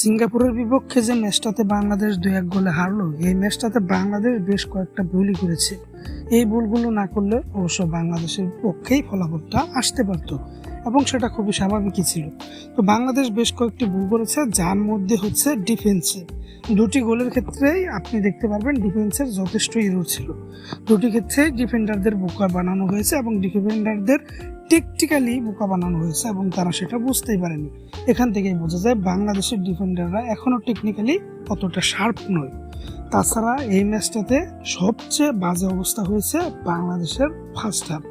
সিঙ্গাপুরের বিপক্ষে যে ম্যাচটাতে বাংলাদেশ দুই এক গোলে হারলো, এই ম্যাচটাতে বাংলাদেশ বেশ কয়েকটা ভুলই করেছে। এই ভুলগুলো না করলে অবশ্য বাংলাদেশের পক্ষেই ফলাফলটা আসতে পারত এবং সেটা খুবই স্বাভাবিকই ছিল। তো বাংলাদেশ বেশ কয়েকটি ভুল করেছে, যার মধ্যে হচ্ছে ডিফেন্সে। দুটি গোলের ক্ষেত্রেই আপনি দেখতে পারবেন ডিফেন্সের যথেষ্ট ইরো ছিল। দুটি ক্ষেত্রে ডিফেন্ডারদের বোকা বানানো হয়েছে এবং ডিফেন্ডারদের টেকটিক্যালি বোকা বানানো হয়েছে এবং তারা সেটা বুঝতেই পারেনি। এখান থেকেই বোঝা যায় বাংলাদেশের ডিফেন্ডাররা এখনও টেকনিক্যালি অতটা শার্প নয়। তাছাড়া এই ম্যাচটাতে সবচেয়ে বাজে অবস্থা হয়েছে বাংলাদেশের ফার্স্ট হাফ।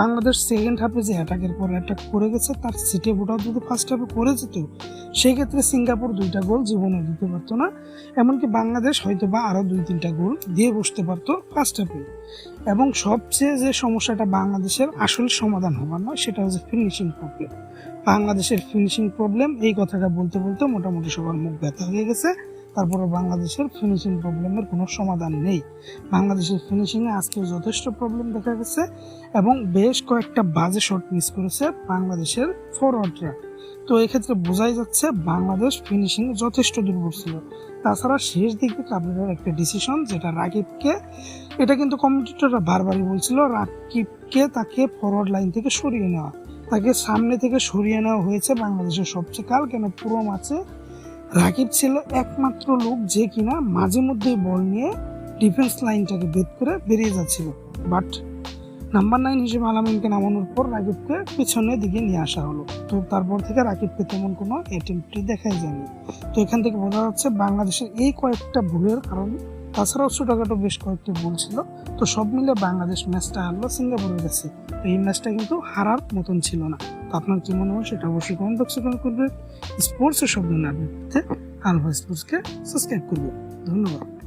বাংলাদেশ সেকেন্ড হাফে যে অ্যাটাকের পর অ্যাটাক করে গেছে, তার সিটে বোটাও যদি ফার্স্ট হাফে করে যেত সেই ক্ষেত্রে সিঙ্গাপুর দুইটা গোল জীবনে দিতে পারতো না। এমনকি বাংলাদেশ হয়তো বা আরও দুই, তিনটা গোল দিয়ে বসতে পারতো ফার্স্ট হাফে এবং সবচেয়ে যে সমস্যাটা বাংলাদেশের আসল সমাধান হবার নয়, সেটা হচ্ছে ফিনিশিং প্রবলেম বাংলাদেশের ফিনিশিং প্রবলেম এই কথাটা বলতে বলতে মোটামুটি সবার মুখ ব্যথা হয়ে গেছে। তারপরে বাংলাদেশের ফিনিশিং প্রবলেমের কোনো সমাধান নেই। বাংলাদেশের ফিনিশিংয়ে আজকে যথেষ্ট প্রবলেম দেখা গেছে এবং বেশ কয়েকটা বাজে শট মিস করেছে বাংলাদেশের ফরওয়ার্ডরা তো এক্ষেত্রে বোঝাই যাচ্ছে বাংলাদেশ ফিনিশিং যথেষ্ট দুর্বল ছিল। তাছাড়া শেষ দিকে কাবলিনের একটা ডিসিশন যেটা রাকিবকে, এটা কিন্তু কম্পিটিটররা বারবারই বলছিল, রাকিবকে তাকে ফরওয়ার্ড লাইন থেকে সরিয়ে নেওয়া। তাকে সামনে থেকে সরিয়ে নেওয়া হয়েছে বাংলাদেশের সবচেয়ে কাল, কেন পুরো ম্যাচে রাকিব ছিল একমাত্র লোক যে কিনা মাঝে মধ্যে বল নিয়ে ডিফেন্স লাইনটাকে ভেদ করে বেরিয়ে যাচ্ছিল। বাট নাম্বার নাইন হিসেবে আলামিনকে নামানোর পর রাকিবকে পিছনের দিকে নিয়ে আসা হলো। তো তারপর থেকে রাকিবকে তেমন কোনো অ্যাটেম্পটি দেখাই যায়নি। তো এখান থেকে বোঝা যাচ্ছে বাংলাদেশের এই কয়েকটা ভুলের কারণে তাছাড়াও ছোটোখাটো বেশ কয়েকটি ভুল ছিল। তো সব মিলে বাংলাদেশ ম্যাচটা হারলো সিঙ্গাপুরের কাছে। তো এই ম্যাচটা কিন্তু হারার মতন ছিল না। তো আপনার কি মনে হয় সেটা অবশ্যই কমেন্ট বক্সে কমেন্ট করবে স্পোর্টসের আপডেট পেতে আলফা স্পোর্টসকে সাবস্ক্রাইব করবে ধন্যবাদ।